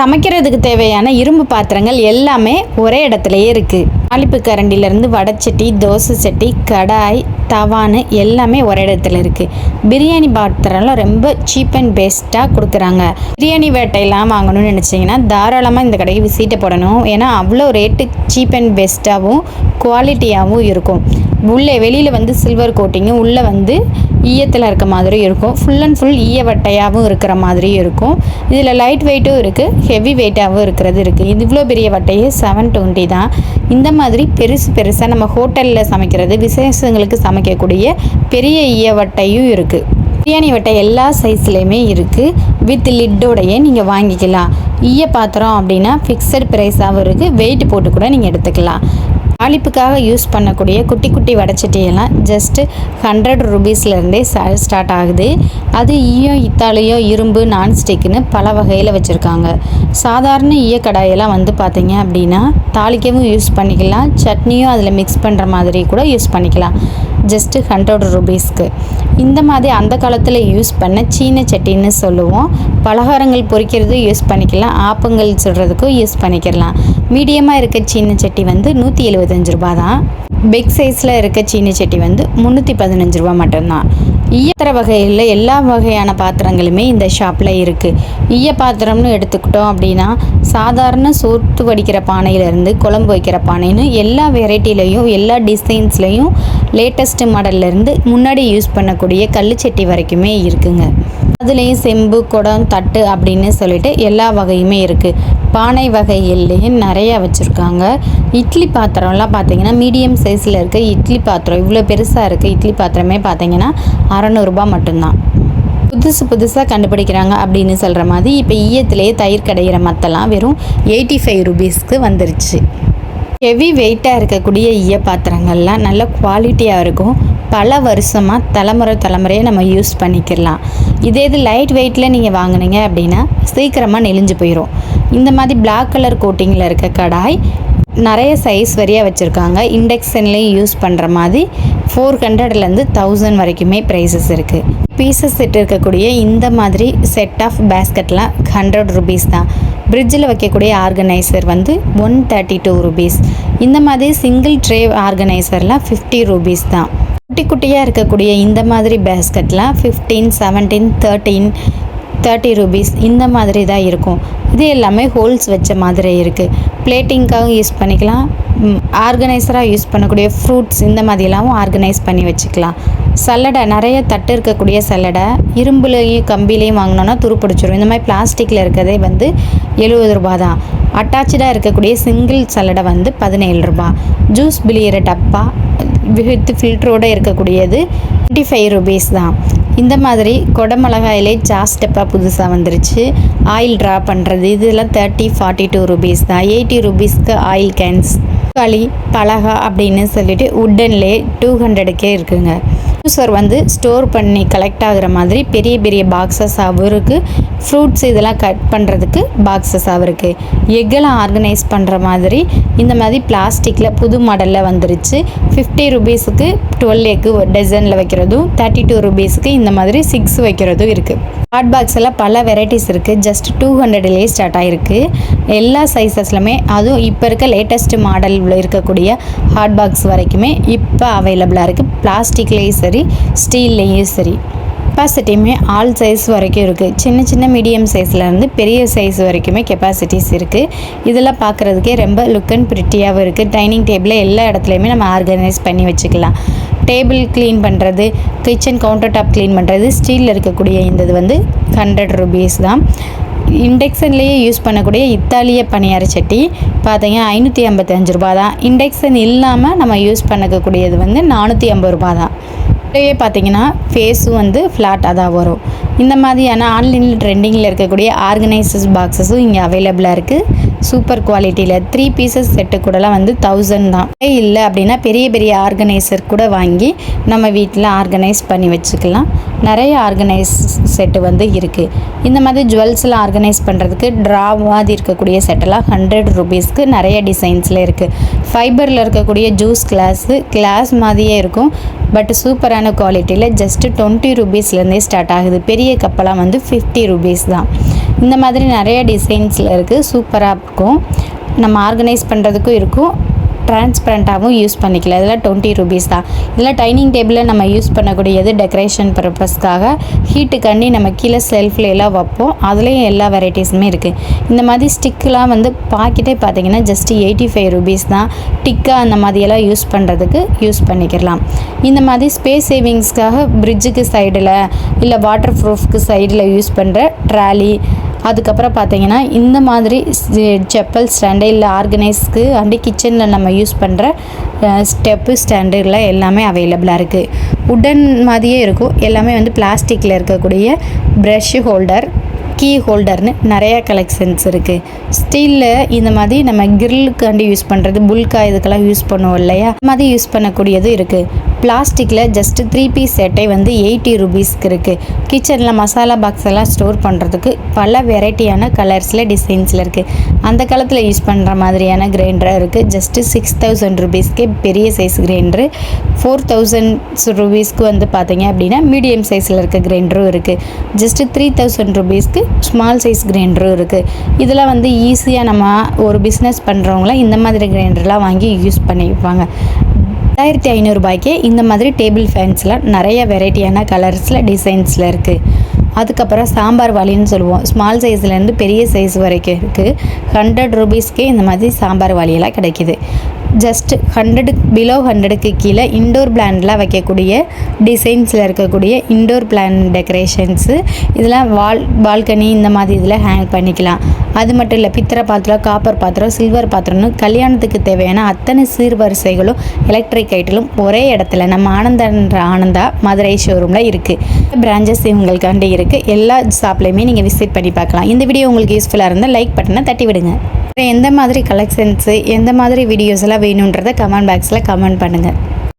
சமைக்கிறதுக்கு தேவையான இரும்பு பாத்திரங்கள் எல்லாமே ஒரே இடத்துலையே இருக்குது தாளிப்பு கரண்டிலேருந்து வடைச்சட்டி தோசை சட்டி கடாய் தவான்னு எல்லாமே ஒரே இடத்துல இருக்குது பிரியாணி பாத்திரம்லாம் ரொம்ப சீப் அண்ட் பெஸ்ட்டாக கொடுக்குறாங்க. பிரியாணி வேட்டையெல்லாம் வாங்கணும்னு நினச்சிங்கன்னா தாராளமாக இந்த கடைக்கு விசிட்டை போடணும். ஏன்னா அவ்வளோ ரேட்டு சீப் அண்ட் பெஸ்ட்டாகவும் குவாலிட்டியாகவும் இருக்கும். உள்ளே வெளியில் வந்து சில்வர் கோட்டிங்கும் உள்ளே வந்து ஈயத்தில் இருக்க மாதிரி இருக்கும். ஃபுல் அண்ட் ஃபுல் ஈய வட்டையாகவும் இருக்கிற மாதிரியும் இருக்கும். இதில் லைட் வெயிட்டும் இருக்குது ஹெவி வெயிட்டாகவும் இருக்கிறது இருக்குது இது இவ்வளோ பெரிய வட்டையே செவன் டுவெண்ட்டி தான். இந்த மாதிரி பெருசு பெருசாக நம்ம ஹோட்டலில் சமைக்கிறது விசேஷங்களுக்கு சமைக்கக்கூடிய பெரிய ஈய வட்டையும் இருக்குது பிரியாணி வட்டை எல்லா சைஸ்லேயுமே இருக்குது வித் லிட்டோடையே நீங்கள் வாங்கிக்கலாம். ஈய பாத்திரம் அப்படின்னா ஃபிக்ஸட் ப்ரைஸாகவும் இருக்குது வெயிட் போட்டு கூட நீங்கள் எடுத்துக்கலாம். தாளிப்புக்காக யூஸ் பண்ணக்கூடிய குட்டி குட்டி வடைச்சட்டியெல்லாம் ஜஸ்ட்டு ஹண்ட்ரட் ருபீஸ்லேருந்தே ஸ்டார்ட் ஆகுது. அது ஈயோ இத்தாலியோ இரும்பு நான்ஸ்டிக்குன்னு பல வகையில் வச்சுருக்காங்க. சாதாரண ஈய கடாயெல்லாம் வந்து பார்த்தீங்க அப்படின்னா தாளிக்கவும் யூஸ் பண்ணிக்கலாம். சட்னியும் அதில் மிக்ஸ் பண்ணுற மாதிரி கூட யூஸ் பண்ணிக்கலாம். ஜஸ்ட்டு ஹண்ட்ரட் ருபீஸ்க்கு இந்த மாதிரி அந்த காலத்தில் யூஸ் பண்ண சீன சட்டின்னு சொல்லுவோம். பலகாரங்கள் பொரிக்கிறது யூஸ் பண்ணிக்கலாம். ஆப்பங்கள் சுடுறதுக்கும் யூஸ் பண்ணிக்கலாம். மீடியமாக இருக்க சீன சட்டி வந்து நூற்றி எழுபத்தஞ்சு ரூபா தான். பிக் சைஸில் இருக்க சீன சட்டி வந்து முந்நூற்றி பதினஞ்சு ரூபா மட்டும்தான். ஈயத்திர வகையில் எல்லா வகையான பாத்திரங்களுமே இந்த ஷாப்பில் இருக்குது ஈய பாத்திரம்னு எடுத்துக்கிட்டோம் அப்படின்னா சாதாரண சோத்து வடிக்கிற பானையிலேருந்து குழம்பு வைக்கிற பானைன்னு எல்லா வெரைட்டிலையும் எல்லா டிசைன்ஸ்லையும் லேட்டஸ்ட் மாடல்லேருந்து முன்னாடி யூஸ் பண்ணக்கூடிய கல்லுச்சட்டி வரைக்குமே இருக்குங்க. அதுலேயும் செம்பு குடம் தட்டு அப்படின்னு சொல்லிட்டு எல்லா வகையுமே இருக்குது பானை வகைகள்லேயும் நிறையா வச்சுருக்காங்க. இட்லி பாத்திரம்லாம் பார்த்தீங்கன்னா மீடியம் சைஸில் இருக்க இட்லி பாத்திரம் இவ்வளோ பெருசாக இருக்குது இட்லி பாத்திரமே பார்த்தீங்கன்னா அறநூறுபா மட்டும்தான். புதுசு புதுசாக கண்டுபிடிக்கிறாங்க அப்படின்னு சொல்கிற மாதிரி இப்போ ஈயத்திலேயே தயிர் கடையிற மத்தெல்லாம் வெறும் எயிட்டி ஃபைவ் ருபீஸ்க்கு வந்துருச்சு. ஹெவி வெயிட்டாக இருக்கக்கூடிய ஈய பாத்திரங்கள்லாம் நல்ல குவாலிட்டியாக இருக்கும். பல வருஷமாக தலைமுறை தலைமுறையாக நம்ம யூஸ் பண்ணிக்கலாம் இதே இது லைட் வெயிட்டில் நீங்கள் வாங்குனீங்க அப்படின்னா சீக்கிரமாக நெளிஞ்சு போயிடும் இந்த மாதிரி பிளாக் கலர் கோட்டிங்கில் இருக்க கடாய் நிறைய சைஸ் வரியாக வச்சுருக்காங்க. இண்டக்ஷன்லேயும் யூஸ் பண்ணுற மாதிரி ஃபோர் ஹண்ட்ரட்லேருந்து தௌசண்ட் வரைக்குமே ப்ரைஸஸ் இருக்குது பீசஸ் செட் இருக்கக்கூடிய இந்த மாதிரி செட் ஆஃப் பேஸ்கெட்லாம் ஹண்ட்ரட் ருபீஸ் தான். ஃப்ரிட்ஜில் வைக்கக்கூடிய ஆர்கனைசர் வந்து ஒன் தேர்ட்டி டூ ருபீஸ். இந்த மாதிரி சிங்கிள் ட்ரே ஆர்கனைசர்லாம் ஃபிஃப்டி ருபீஸ் தான். குட்டி குட்டியாக இருக்கக்கூடிய இந்த மாதிரி பேஸ்கெட்லாம் fifteen seventeen thirteen thirty rupees இந்த மாதிரி தான் இருக்கும். இது எல்லாமே ஹோல்ஸ் வச்ச மாதிரி இருக்குது பிளேட்டிங்க்காக யூஸ் பண்ணிக்கலாம். ஆர்கனைசராக யூஸ் பண்ணக்கூடிய ஃப்ரூட்ஸ் இந்த மாதிரிலாம் ஆர்கனைஸ் பண்ணி வச்சுக்கலாம். சல்லடை நிறைய தட்டு இருக்கக்கூடிய சல்லடை. இரும்புலையும் கம்பிலையும் வாங்கினோன்னா துருப்பிடிச்சிரும். இந்த மாதிரி பிளாஸ்டிக்கில் இருக்கிறதே வந்து எழுபது ரூபா தான். அட்டாச்சாக இருக்கக்கூடிய சிங்கிள் சல்லடை வந்து பதினேழு ரூபா ஜூஸ் பிளியிற டப்பா வித் ஃபில்டரோடு இருக்கக்கூடியது டுவெண்ட்டி ஃபைவ் ருபீஸ் தான். இந்த மாதிரி கொடமிளகாயிலே ஜாஸ் டப்பா புதுசாக வந்துருச்சு. ஆயில் ட்ரா பண்ணுறது இதெல்லாம் தேர்ட்டி ஃபார்ட்டி டூ ருபீஸ் தான். எயிட்டி ருபீஸ்க்கு ஆயில் கேன்ஸ் களி பலகா அப்படின்னு சொல்லிட்டு உட்டன்லே டூ ஹண்ட்ரடுக்கே இருக்குங்க. ஜூஸர் வந்து ஸ்டோர் பண்ணி கலெக்ட் ஆகுற மாதிரி பெரிய பெரிய பாக்ஸஸாகவும் இருக்குது ஃப்ரூட்ஸ் இதெல்லாம் கட் பண்ணுறதுக்கு பாக்ஸஸாகவும் இருக்குது எக்கெல்லாம் ஆர்கனைஸ் பண்ணுற மாதிரி இந்த மாதிரி பிளாஸ்டிக்கில் புது மாடலில் வந்துருச்சு. ஃபிஃப்டி ருபீஸுக்கு டுவெல் எக்கு டசனில் வைக்கிறதும் தேர்ட்டி டூ ருபீஸுக்கு இந்த மாதிரி சிக்ஸ் வைக்கிறதும் இருக்குது ஹாட் பாக்ஸ் எல்லாம் பல வெரைட்டிஸ் இருக்குது ஜஸ்ட் டூ ஹண்ட்ரட்லேயே ஸ்டார்ட் ஆகிருக்கு எல்லா சைஸஸ்லுமே அதுவும் இப்போ இருக்க லேட்டஸ்ட் மாடலில் இருக்கக்கூடிய ஹாட் பாக்ஸ் வரைக்குமே இப்போ அவைலபிளாக இருக்குது பிளாஸ்டிக்லேயும் சரி ஸ்டீல்லேயும் சரி. கெப்பாசிட்டியுமே ஆல் சைஸ் வரைக்கும் இருக்குது சின்ன சின்ன மீடியம் சைஸ்லேருந்து பெரிய சைஸ் வரைக்குமே கெப்பாசிட்டிஸ் இருக்குது இதெல்லாம் பார்க்குறதுக்கே ரொம்ப லுக் அண்ட் ப்ரிட்டியாகவும் இருக்குது டைனிங் டேபிளில் எல்லா இடத்துலையுமே நம்ம ஆர்கனைஸ் பண்ணி வச்சுக்கலாம். டேபிள் க்ளீன் பண்ணுறது கிச்சன் கவுண்டர் டாப் க்ளீன் பண்ணுறது ஸ்டீலில் இருக்கக்கூடிய இந்த இது வந்து ஹண்ட்ரட் ருபீஸ் தான். இண்டெக்ஷன்லேயே யூஸ் பண்ணக்கூடிய இத்தாலிய பணியார சட்டி பார்த்தீங்க ஐநூற்றி ஐம்பத்தஞ்சு ரூபா தான். இண்டெக்ஷன் இல்லாமல் நம்ம யூஸ் பண்ணக்கூடியது வந்து நானூற்றி ஐம்பது ரூபா தான். இதுலேயே பார்த்தீங்கன்னா ஃபேஸும் வந்து ஃப்ளாட்டாக தான் வரும். இந்த மாதிரியான ஆன்லைனில் ட்ரெண்டிங்கில் இருக்கக்கூடிய ஆர்கனைசஸ் பாக்ஸஸும் இங்கே அவைலபிளாக இருக்குது சூப்பர் குவாலிட்டியில் த்ரீ பீசஸ் செட்டு கூடலாம் வந்து தௌசண்ட் தான். இல்லை அப்படின்னா பெரிய பெரிய ஆர்கனைசர் கூட வாங்கி நம்ம வீட்டில் ஆர்கனைஸ் பண்ணி வச்சுக்கலாம். நிறைய ஆர்கனைஸ் செட்டு வந்து இருக்குது இந்த மாதிரி ஜுவல்ஸில் ஆர்கனைஸ் பண்ணுறதுக்கு ட்ரா மாதிரி இருக்கக்கூடிய செட்டெல்லாம் ஹண்ட்ரட் ருபீஸ்க்கு நிறைய டிசைன்ஸில் இருக்குது ஃபைபரில் இருக்கக்கூடிய ஜூஸ் கிளாஸு கிளாஸ் மாதிரியே இருக்கும். பட் சூப்பரான குவாலிட்டியில் ஜஸ்ட்டு டுவெண்ட்டி ருபீஸ்லேருந்தே ஸ்டார்ட் ஆகுது. பெரிய கப்பெல்லாம் வந்து ஃபிஃப்டி ருபீஸ் தான். இந்த மாதிரி நிறைய டிசைன்ஸில் இருக்குது சூப்பராக இருக்கும். நம்ம ஆர்கனைஸ் பண்ணுறதுக்கும் இருக்கும். டிரான்ஸ்பரண்ட்டாகவும் யூஸ் பண்ணிக்கலாம் இதெல்லாம் டுவெண்ட்டி ருபீஸ் தான். இதில் டைனிங் டேபிளில் நம்ம யூஸ் பண்ணக்கூடியது டெக்கரேஷன் பர்பஸ்க்காக. ஹீட்டுக்காண்டி நம்ம கீழே செல்ஃபில் எல்லாம் வைப்போம். அதுலேயும் எல்லா வெரைட்டிஸுமே இருக்குது இந்த மாதிரி ஸ்டிக்கெலாம் வந்து பாக்கெட்டே பார்த்தீங்கன்னா ஜஸ்ட்டு எயிட்டி ஃபைவ் ருபீஸ் தான். டிக்கா அந்த மாதிரியெல்லாம் யூஸ் பண்ணுறதுக்கு யூஸ் பண்ணிக்கலாம். இந்த மாதிரி ஸ்பேஸ் சேவிங்ஸ்க்காக பிரிட்ஜுக்கு சைடில் இல்லை வாட்டர் ப்ரூஃப்க்கு சைடில் யூஸ் பண்ணுற ட்ராலி அதுக்கப்புறம் பார்த்தீங்கன்னா இந்த மாதிரி செப்பல் ஸ்டாண்டு இல்லை ஆர்கனைஸ்க்கு அண்டு கிச்சனில் நம்ம யூஸ் பண்ணுற ஸ்டெப்பு ஸ்டாண்டுல எல்லாமே அவைலபிளாக இருக்குது உடன் மாதிரியே இருக்கும். எல்லாமே வந்து பிளாஸ்டிக்கில் இருக்கக்கூடிய ப்ரஷ் ஹோல்டர் கீ ஹோல்டர்னு நிறையா கலெக்ஷன்ஸ் இருக்குது ஸ்டீலில் இந்த மாதிரி நம்ம கிரில்லுக்காண்டி யூஸ் பண்ணுறது புல்கா இதுக்கெல்லாம் யூஸ் பண்ணுவோம் இல்லையா? அந்த மாதிரி யூஸ் பண்ணக்கூடியது இருக்குது பிளாஸ்டிக்கில் ஜஸ்ட்டு த்ரீ பீஸ் செட்டை வந்து எயிட்டி ருபீஸ்க்கு இருக்குது கிச்சனில் மசாலா பாக்ஸ் எல்லாம் ஸ்டோர் பண்ணுறதுக்கு பல வெரைட்டியான கலர்ஸில் டிசைன்ஸில் இருக்குது அந்த காலத்தில் யூஸ் பண்ணுற மாதிரியான கிரைண்டராக இருக்குது ஜஸ்ட்டு சிக்ஸ் தௌசண்ட் ருபீஸ்க்கே பெரிய சைஸ் கிரைண்டரு ஃபோர் தௌசண்ட் ருபீஸ்க்கு வந்து பார்த்தீங்க அப்படின்னா மீடியம் சைஸில் இருக்க கிரைண்டரும் இருக்குது ஜஸ்ட்டு த்ரீ தௌசண்ட் ருபீஸ்க்கு ஸ்மால் சைஸ் கிரைண்டரும் இருக்குது இதெல்லாம் வந்து ஈஸியாக நம்ம ஒரு பிஸ்னஸ் பண்ணுறவங்களாம் இந்த மாதிரி கிரைண்டர்லாம் வாங்கி யூஸ் பண்ணிப்பாங்க. ரெண்டாயிரத்தி ஐநூறுரூபாய்க்கே இந்த மாதிரி டேபிள் ஃபேன்ஸ்லாம் நிறைய வெரைட்டியான கலர்ஸில் டிசைன்ஸில் இருக்குது அதுக்கப்புறம் சாம்பார் வாளின்னு சொல்லுவோம். ஸ்மால் சைஸ்லேருந்து பெரிய சைஸ் வரைக்கும் இருக்குது ஹண்ட்ரட் ருபீஸ்க்கே இந்த மாதிரி சாம்பார் வாளியெல்லாம் கிடைக்கிது. ஜஸ்ட் ஹண்ட்ரடுக்கு பிலோ ஹண்ட்ரடுக்கு கீழே இண்டோர் பிளான்லாம் வைக்கக்கூடிய டிசைன்ஸில் இருக்கக்கூடிய இண்டோர் பிளான் டெக்கரேஷன்ஸு இதெல்லாம் வால் பால்கனி இந்த மாதிரி இதில் ஹேங் பண்ணிக்கலாம். அது மட்டும் இல்லை பித்தளை பாத்திரம் காப்பர் பாத்திரம் சில்வர் பாத்திரம்னு கல்யாணத்துக்கு தேவையான அத்தனை சீர்வரிசைகளும் எலக்ட்ரிக் ஐட்டலும் ஒரே இடத்துல நம்ம ஆனந்தன்ற ஆனந்தா மதுரை ஷோரூமில் இருக்குது பிரான்ச்சஸ் இவங்களுக்காண்டி இருக்குது எல்லா ஷாப்லேயுமே நீங்கள் விசிட் பண்ணி பார்க்கலாம். இந்த வீடியோ உங்களுக்கு யூஸ்ஃபுல்லாக இருந்தால் லைக் பட்டனை தட்டி விடுங்க. எந்த மாதிரி கலெக்ஷன்ஸு எந்த மாதிரி வீடியோஸ் எல்லாம் வேணுன்றதை கமெண்ட் பாக்ஸில் கமெண்ட் பண்ணுங்கள்